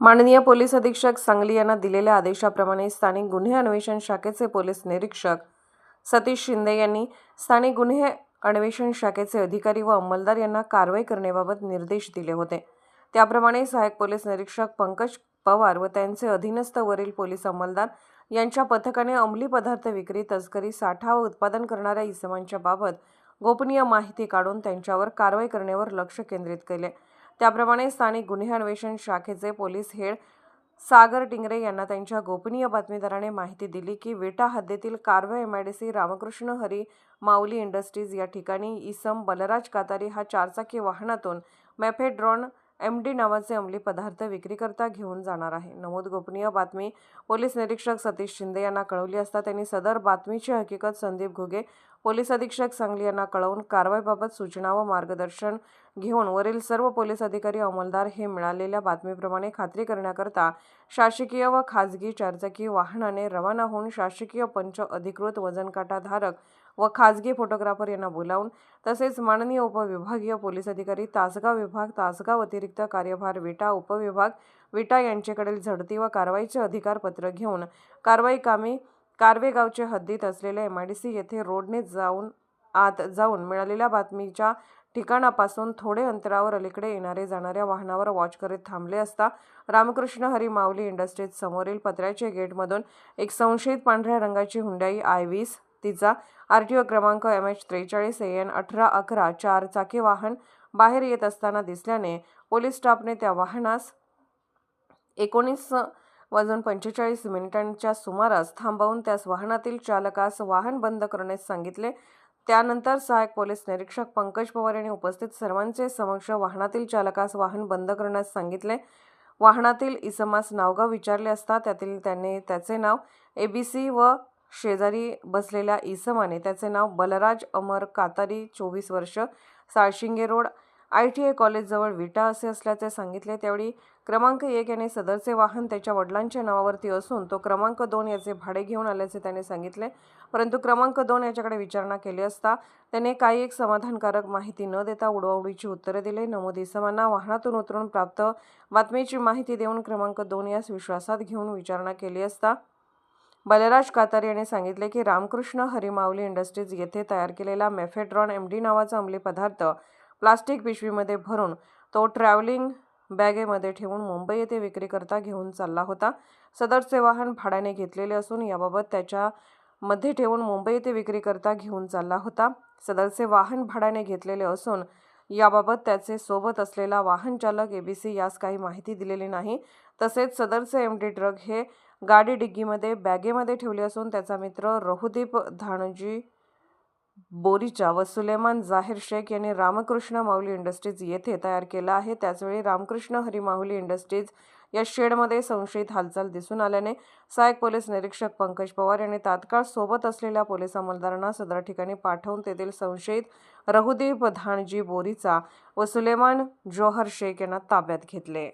माननीय पोलीस अधीक्षक सांगली यांना दिलेल्या आदेशाप्रमाणे स्थानिक गुन्हे अन्वेषण शाखेचे पोलीस निरीक्षक सतीश शिंदे यांनी स्थानिक गुन्हे अन्वेषण शाखेचे अधिकारी व अंमलदार यांना कारवाई करण्याबाबत निर्देश दिले होते. त्याप्रमाणे सहाय्यक पोलीस निरीक्षक पंकज पवार व त्यांचे अधीनस्थ वरील पोलीस अंमलदार यांच्या पथकाने अंमली पदार्थ विक्री तस्करी साठा व उत्पादन करणाऱ्या इसमांच्या बाबत गोपनीय माहिती काढून त्यांच्यावर कारवाई करण्यावर लक्ष केंद्रित केले. त्याप्रमाणे स्थानिक गुन्हे अन्वेषण शाखेचे पोलीस हेड सागर टिंगरे यांना त्यांच्या गोपनीय बातमीदाराने माहिती दिली की विटा हद्दीतील कारवे सी रामकृष्ण हरी माऊली इंडस्ट्रीज या ठिकाणी इसम बलराज कातारी हा चारचाकी वाहनातून मॅफेड्रॉन एम डी नावाचे अंमली पदार्थ विक्रीकरता घेऊन जाणार आहे. नमूद गोपनीय बातमी पोलीस निरीक्षक सतीश शिंदे यांना कळवली असता त्यांनी सदर बातमीची हकीकत संदीप घुगे पोलीस अधीक्षक सांगली यांना कळवून कारवाईबाबत सूचना व मार्गदर्शन घेऊन वरील सर्व पोलीस अधिकारी अंमलदार हे मिळालेल्या बातमीप्रमाणे खात्री करण्याकरता शासकीय व खाजगी चारचाकी वाहनाने रवाना होऊन शासकीय पंच अधिकृत वजनकाटाधारक व खाजगी फोटोग्राफर यांना बोलावून तसेच माननीय उपविभागीय पोलीस अधिकारी तासगाव विभाग तासगाव अतिरिक्त कार्यभार विटा उपविभाग विटा यांच्याकडील झडती व कारवाईचे अधिकार पत्र घेऊन कारवाई कामी कारवेगावचे हद्दीत असलेल्या एम आय डी सी येथे रोडने जाऊन आत जाऊन मिळालेल्या बातमीच्या ठिकाणापासून थोडे अंतरावर अलीकडे येणारे जाणाऱ्या वाहनावर वॉच करीत थांबले असता रामकृष्ण हरी माऊली इंडस्ट्रीज समोरील पत्र्याच्या गेटमधून एक संशयित पांढऱ्या रंगाची हुंडाई आय वीस तिचा आर टी ओ क्रमांक एम एच त्रेचाळीस ए एन अठरा अकरा चार चाकी वाहन बाहेर येत असताना दिसल्याने पोलीस स्टाफने त्या वाहनास एकोणीस वाजून पंचेचाळीस मिनिटांच्या सुमारास थांबवून त्यास वाहनातील चालकास वाहन बंद करण्यास सांगितले. त्यानंतर सहायक पोलीस निरीक्षक पंकज पवार यांनी उपस्थित सर्वांचे समक्ष वाहनातील चालकास वाहन बंद करण्यास सांगितले. वाहनातील इसमास नावगाव विचारले असता त्यातील त्याने त्याचे नाव ए बी सी व शेजारी बसलेल्या इसमाने त्याचे नाव बलराज अमर कातारी चोवीस वर्ष Salshinge road I T I कॉलेजजवळ Vita असे असल्याचे सांगितले. त्यावेळी क्रमांक एक याने सदरचे वाहन त्याच्या वडिलांच्या नावावरती असून तो क्रमांक दोन याचे भाडे घेऊन आल्याचे त्याने सांगितले. परंतु क्रमांक दोन याच्याकडे विचारणा केली असता त्याने काही एक समाधानकारक माहिती न देता उडवाउडीची उत्तरे दिले. नमोद इसमांना वाहनातून उतरून प्राप्त बातमीची माहिती देऊन क्रमांक दोन यास विश्वासात घेऊन विचारणा केली असता बलराज कातार यांनी सांगितले की रामकृष्ण हरिमावली इंडस्ट्रीज येथे तयार केलेला मेफेड्रॉन एम डी नावाचा अंमली पदार्थ प्लास्टिक पिशवीमध्ये भरून तो ट्रॅव्हलिंग बॅगेमध्ये ठेवून मुंबई येथे विक्रीकरता घेऊन चालला होता. सदरचे वाहन भाड्याने घेतलेले असून याबाबत त्याच्या मध्ये ठेवून मुंबई येथे विक्रीकरता घेऊन चालला होता. सदरचे वाहन भाड्याने घेतलेले असून याबाबत त्याचे सोबत असलेला वाहन चालक एबीसी यास काही माहिती दिलेली नाही. तसेच सदरचे एम डी ट्रक हे गाडी डिग्गीमध्ये बॅगेमध्ये ठेवले असून त्याचा मित्र रहुदीप धानजी बोरीचा व सुलेमान जाहीर शेख यांनी रामकृष्ण माऊली इंडस्ट्रीज येथे तयार केला आहे. त्याचवेळी रामकृष्ण हरी माऊली इंडस्ट्रीज या शेडमध्ये संशयित हालचाल दिसून आल्याने सहाय्यक पोलीस निरीक्षक पंकज पवार यांनी तात्काळ सोबत असलेल्या पोलीस अंमलदारांना सदर ठिकाणी पाठवून तेथील संशयित रघुदीप धानजी बोरीचा व सुलेमान जोहर शेख यांना ताब्यात घेतले.